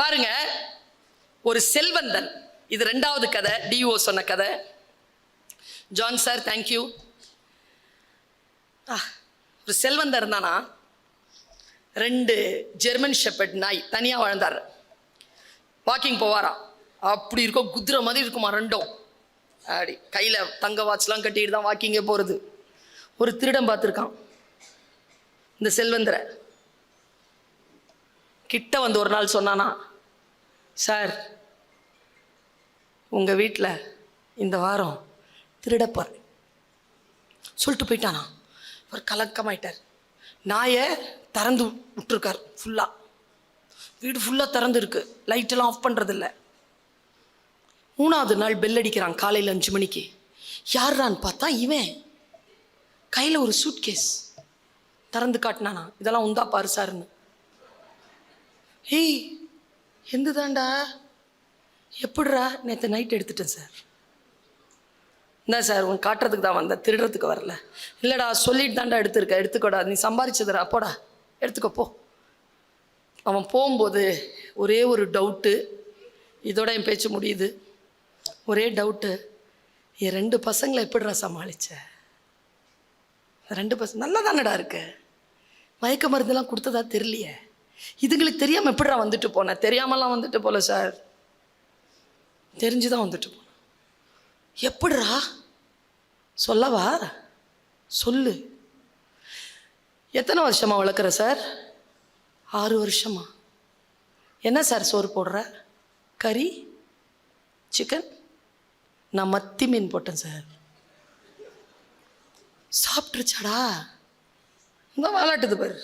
பாருங்க ஒரு செல்வந்தன். இது ரெண்டாவது கதை டிஓ சொன்ன கதை. ஜான் சார் தேங்க்யூ ஒரு செல்வந்தர் இருந்தானா? ரெண்டு ஜெர்மன் ஷெப்பர்ட் நாய் தனியாக வாழ்ந்தார். வாக்கிங் போவாராம் அப்படி இருக்கும் குதிரை மாதிரி இருக்குமா ரெண்டும்? அப்படி கையில் தங்க வாட்ச்லாம் கட்டிட்டு தான் வாக்கிங்கே போகிறது ஒரு திருடம் பார்த்துருக்கான். இந்த செல்வந்தரை. கிட்ட வந்து ஒரு நாள் சொன்னானா சார் உங்கள் வீட்டில் இந்த வாரம் திருடப்பார் சொல்லிட்டு போயிட்டானா? ஒரு கலக்கமாயிட்டார். நாயை திறந்து விட்டுருக்கார் ஃபுல்லாக வீடு ஃபுல்லாக திறந்துருக்கு. லைட்டெல்லாம் ஆஃப் பண்ணுறதில்ல மூணாவது நாள் பெல் அடிக்கிறான் காலையில் அஞ்சு மணிக்கு. யார்றான்னு பார்த்தா இவன். கையில் ஒரு சூட் கேஸ் திறந்து காட்டினானா. இதெல்லாம் உந்தா பாரு சார்னு. ஹேய் எந்த தாண்டா எப்படிரா நேற்று நைட் எடுத்துட்டேன் சார் இந்த சார் உன் காட்டுறதுக்கு தான் வந்தேன். திருடுறதுக்கு வரல. இல்லைடா சொல்லிட்டு தாண்டா எடுத்துருக்க. எடுத்துக்கோடா. நீ சம்பாரிச்சதுடா. போடா. எடுத்துக்கோ போ. அவன் போகும்போது ஒரே ஒரு டவுட்டு இதோட என் பேச்சு முடியுது. ஒரே டவுட்டு என் ரெண்டு பசங்களை எப்படிடா சமாளிச்ச? ரெண்டு பசங்க நல்லா தானடா இருக்கு? மயக்க மருந்தெல்லாம் கொடுத்ததா தெரியலையே. இதுங்களுக்கு தெரியாமல் எப்படிடா வந்துட்டு போனேன் தெரியாமலாம் வந்துட்டு போல சார். தெரிஞ்சு தான் வந்துட்டு போனேன் எப்படிடா? சொல்லவா? சொல்லு. எத்தனை வருஷமா வளர்க்குற சார்? ஆறு வருஷமா. என்ன சார் சோறு போடுற? கறி? சிக்கன்? நான் மத்தி மீன் போட்டேன் சார். சாப்பிட்ருச்சாடா இந்த விளாட்டுது பாரு.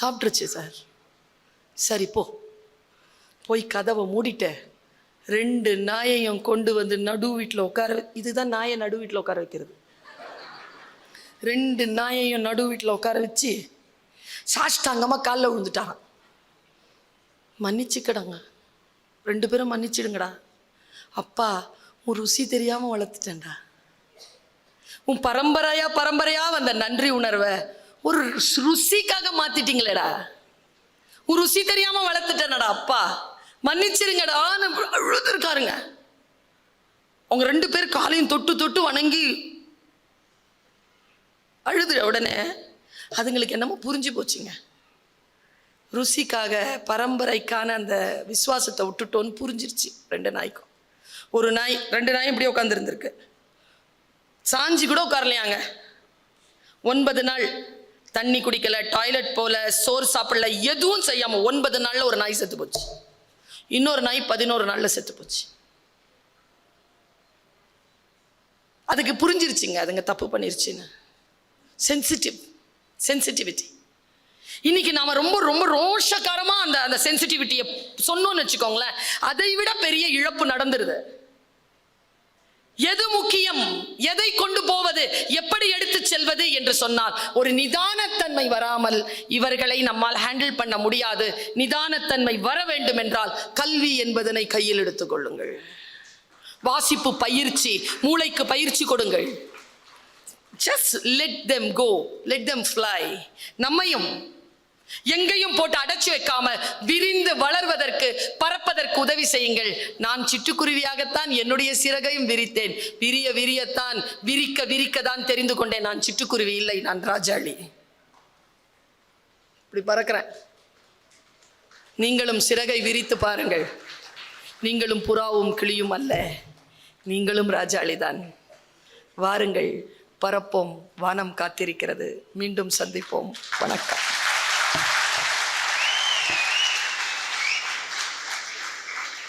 சாப்பிட்ருச்சு சார். சரி போ. போய் கதவை மூடிட்ட ரெண்டு நாயையும் கொண்டு வந்து நடு வீட்டில் உட்கார இதுதான் நாயை நடு வீட்டில் உட்கார வைக்கிறது. ரெண்டு நாயையும் நடு வீட்டில் உட்கார வச்சு சாஷ்டாங்கமாக காலில் விழுந்துட்டாங்க. மன்னிச்சுக்கடாங்க. ரெண்டு பேரும் மன்னிச்சிடுங்கடா. அப்பா உன் ருசி தெரியாமல் வளர்த்துட்டேன்டா. உன் பரம்பரையாக பரம்பரையாக வந்த நன்றி உணர்வை ஒரு ருசிக்காக மாத்திட்டீங்களேடா. ஒரு ருசி தெரியாம வளர்த்துட்டேனடா அப்பா. மன்னிச்சிருங்கடான்னு அழுதுருக்காருங்க. அவங்க ரெண்டு பேர் காலையும் தொட்டு தொட்டு வணங்கி அழுது உடனே அதுங்களுக்கு என்னமோ புரிஞ்சு போச்சுங்க. ருசிக்காக பரம்பரைக்கான அந்த விசுவாசத்தை விட்டுட்டோன்னு புரிஞ்சிருச்சு ரெண்டு நாய்க்கும். ஒரு நாய் ரெண்டு நாயும் இப்படி உட்காந்துருந்துருக்கு சாஞ்சி கூட உட்காரலையாங்க. ஒன்பது நாள் தண்ணி குடிக்கல டாய்லெட் போல சோறு சாப்பிடல எதுவும் செய்யாம ஒன்பது நாளில் ஒரு நாய் செத்து போச்சு. இன்னொரு நாய் பதினோரு நாளில் செத்து போச்சு. அதுக்கு புரிஞ்சிருச்சுங்க அதுங்க தப்பு பண்ணிருச்சுன்னு. சென்சிட்டிவ் சென்சிட்டிவிட்டி இன்னைக்கு நாம ரொம்ப ரொம்ப ரோஷக்காரமா அந்த அந்த சென்சிட்டிவிட்டியை சொன்னோம்னு வச்சுக்கோங்களேன் அதை விட பெரிய இழப்பு நடந்துருது. எது முக்கியம்? எதை கொண்டு என்று சொன்னால் ஒரு நிதானத்தன்மை வராமல் இவர்களை நம்மால் ஹேண்டில் பண்ண முடியாது. நிதானத்தன்மை வர வேண்டும் என்றால் கல்வி என்பதனை கையில் எடுத்துக்கொள்ளுங்கள் வாசிப்பு பயிற்சி மூளைக்கு பயிற்சி கொடுங்கள். Just let them go let them fly நம்மையும் எங்கேயும் போட்டு அடைச்சி வைக்காம விரிந்து வளர்வதற்கு எனக்கு உதவி செய்யுங்கள். நான் சிட்டுக்குருவியாகத்தான் என்னுடைய சிறகையும் விரித்தேன். விரிய விரியத்தான் விரிக்க விரிக்க தான் தெரிந்து கொண்டேன். நான் சிட்டுக்குருவி இல்லை நான் ராஜாளி. இப்படி பறக்கிறேன். நீங்களும் சிறகை விரித்து பாருங்கள். நீங்களும் புறாவும் கிளியும் அல்ல. நீங்களும் ராஜாளிதான். வாருங்கள் பறப்போம். வானம் காத்திருக்கிறது. மீண்டும் சந்திப்போம். வணக்கம்.